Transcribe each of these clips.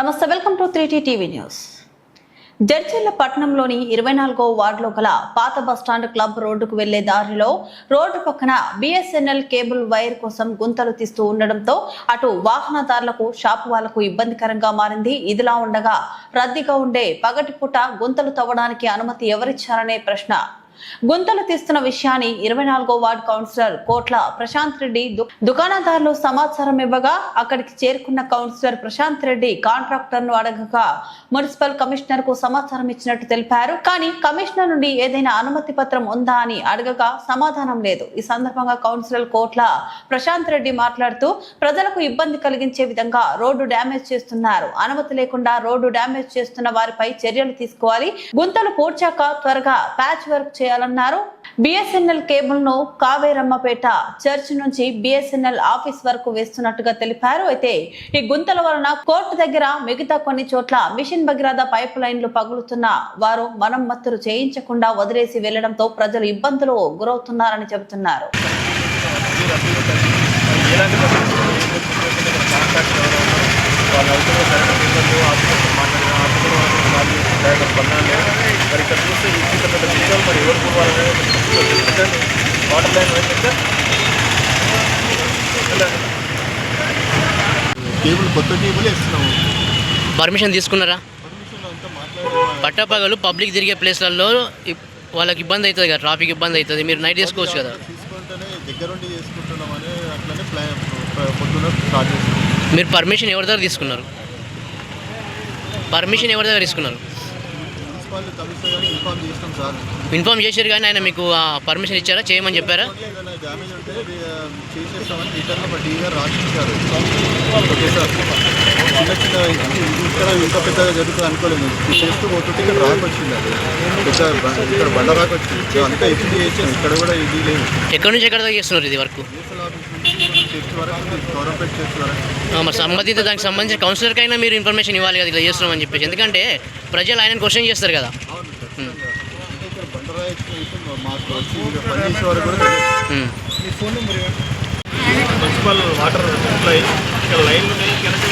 నమస్తే welcome to three TV news. Jadcherla పట్టణంలోని ఇరవై నాలుగో వార్డులో గల పాత బస్టాండ్ క్లబ్ రోడ్డుకు వెళ్ళే దారిలో రోడ్డు పక్కన బీఎస్ఎన్ఎల్ కేబుల్ వైర్ కోసం గుంతలు తీస్తూ ఉండడంతో అటు వాహనదారులకు షాపు వాళ్ళకు ఇబ్బందికరంగా మారింది. ఇదిలా ఉండగా రద్దీగా ఉండే పగటిపూట గుంతలు తవ్వడానికి అనుమతి ఎవరిచ్చారనే ప్రశ్న గుంతలు తీస్తున్న విషయాన్ని ఇరవై నాలుగో వార్డు కౌన్సిలర్ కోట్ల ప్రశాంత్ రెడ్డి దుకాణదారులు సమాచారం ఇవ్వగా అక్కడికి చేరుకున్న కౌన్సిలర్ ప్రశాంత్ రెడ్డి కాంట్రాక్టర్ను అడగగా మున్సిపల్ కమిషనర్కు సమాచారం ఇచ్చినట్టు తెలిపారు. కానీ కమిషనర్ నుండి ఏదైనా అనుమతి పత్రం ఉందా అని అడగగా సమాధానం లేదు. ఈ సందర్భంగా కౌన్సిలర్ కోట్ల ప్రశాంత్ రెడ్డి మాట్లాడుతూ ప్రజలకు ఇబ్బంది కలిగించే విధంగా రోడ్డు డ్యామేజ్ చేస్తున్నారు. అనుమతి లేకుండా రోడ్డు డ్యామేజ్ చేస్తున్న వారిపై చర్యలు తీసుకోవాలి. గుంతలు పూడ్చాక త్వరగా ప్యాచ్ వర్క్ చేయాలన్నారు. బిఎస్ఎన్ఎల్ కేబుల్ను కావేరమ్మపేట చర్చ్ నుంచి బిఎస్ఎన్ఎల్ ఆఫీస్ వరకు వేస్తున్నట్టుగా తెలిపారు. అయితే ఈ గుంతల వలన కోర్టు దగ్గర మిగతా కొన్ని చోట్ల మిషన్ భగీరథ పైప్ లైన్లు పగులుతున్న వారు మరమ్మతులు చేయించకుండా వదిలేసి వెళ్ళడంతో ప్రజలు ఇబ్బందులు గురవుతున్నారని చెబుతున్నారు. వాళ్ళు అవుతున్న సరైన పేపర్లు ఆఫీసర్తో మాట్లాడిన ఆఫీసర్ వాళ్ళకి వాళ్ళు సరైన స్పందన లేదు మరి ఇక్కడ చూస్తే ఇంత పెద్ద విషయాలు మరి ఎవరు పోవాలనేది వాటర్ లైన్ అయితే కేబుల్ కొత్త కేబుల్ ఇస్తున్నాము. పర్మిషన్ తీసుకున్నారా? పట్టపగలు పబ్లిక్ తిరిగే ప్లేస్లలో వాళ్ళకి ఇబ్బంది అవుతుంది కదా ట్రాఫిక్ ఇబ్బంది అవుతుంది. మీరు నైట్ చేసుకోవచ్చు కదా. తీసుకుంటేనే దగ్గరుండి చేసుకుంటున్నామని అట్లనే ప్లాన్ పొద్దున్న స్టార్ట్ చేస్తున్నాం. మీరు పర్మిషన్ ఎవరి దగ్గర తీసుకున్నారు? పర్మిషన్ ఎవరి దగ్గర తీసుకున్నారు? మున్సిపాలిటీ కమిషనర్ గారిని ఇన్ఫార్మ్ చేసినాం సార్. ఇన్ఫామ్ చేశారు కానీ ఆయన మీకు పర్మిషన్ ఇచ్చారా? చేయమని చెప్పారా? ఏదైనా డ్యామేజ్ ఉంటే రి- చేసేస్తామని రిటర్న్ మా డీ గారు రాసిచ్చారు. ఓకే సార్ చిన్న చిన్న అంటే ఇది ఇక్కడ ఇంత పెద్దగా జరుగుతుంది అనుకోలేదు. ఇది చేస్తూ పోతుంటే ఇక్కడ రాకొచ్చింది అది. పెద్ద బ- ఇక్కడ బండ రాకొచ్చింది అంతా ఎప్పుడు చేసాం ఇక్కడ కూడా ఇది లేదు. ఎక్కడి నుంచి ఎక్కడ చేస్తున్నారు ఇది వరకు? మరి సంబంధిత దానికి సంబంధించిన కౌన్సిలర్కి అయినా మీరు ఇన్ఫర్మేషన్ ఇవ్వాలి కదా ఇట్లా చేస్తున్నామని చెప్పేసి. ఎందుకంటే ప్రజలు ఆయన క్వశ్చన్ చేస్తారు కదా. మున్సిపల్ వాటర్ ఇక్కడ లైన్లు ఉన్నాయి కనుక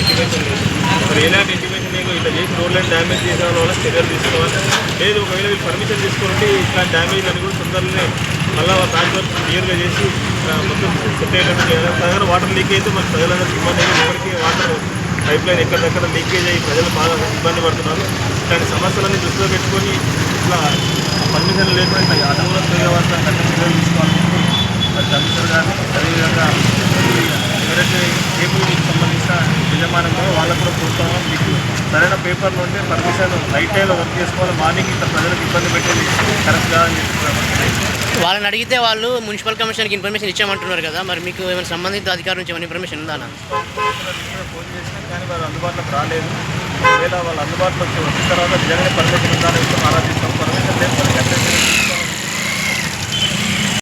ఇంటిమేషన్ లేదు మరి ఎలాంటి ఇంటిమేషన్ లేదు. ఇట్లా చేసి డ్యామేజ్ చేసిన చర్యలు తీసుకోవాలి. లేదు ఒకవేళ వీళ్ళు పర్మిషన్ తీసుకుంటే ఇట్లాంటి డ్యామేజ్ అని కూడా తొందరలోనే మళ్ళీ వర్క్ క్లియర్గా చేసి మొత్తం సెట్ అయ్యేటట్టు దగ్గర వాటర్ లీక్ అయితే ఇబ్బంది అయ్యి ఇప్పటికీ వాటర్ పైప్ లైన్ ఎక్కడెక్కడ లీకేజ్ అయ్యి ప్రజలు బాగా ఇబ్బంది పడుతున్నారు. ఇట్లాంటి సమస్యలన్నీ దృష్టిలో పెట్టుకొని ఇట్లా పర్మిషన్ లేకుండా ఇట్లా తిరగవలసిన కఠిన చర్యలు తీసుకోవాలి కమిషనర్ గారు అదేవిధంగా ఎవరైతే కేబుల్కి సంబంధించిన యజమానంలో వాళ్ళకు కూడా చూస్తామో మీకు సరైన పేపర్లు ఉంటే పర్మిషన్ నైట్ టైంలో వర్క్ చేసుకోవాలి. మార్నింగ్ ఇంత ప్రజలకు ఇబ్బంది పెట్టేది కరెక్ట్ కాదని చెప్పి వాళ్ళని అడిగితే వాళ్ళు మున్సిపల్ కమిషన్కి ఇన్ఫర్మేషన్ ఇచ్చామంటున్నారు కదా మరి మీకు ఏమైనా సంబంధిత అధికారం నుంచి ఏమైనా ఇన్ఫర్మేషన్ ఉందా ఫోన్ చేసినా కానీ వాళ్ళు అందుబాటులోకి రాలేదు. ఒకవేళ వాళ్ళు అందుబాటులోకి వచ్చిన తర్వాత నిజంగానే పర్మిషన్ ఉందా ఆరాధిస్తాం పర్మిషన్ లేదు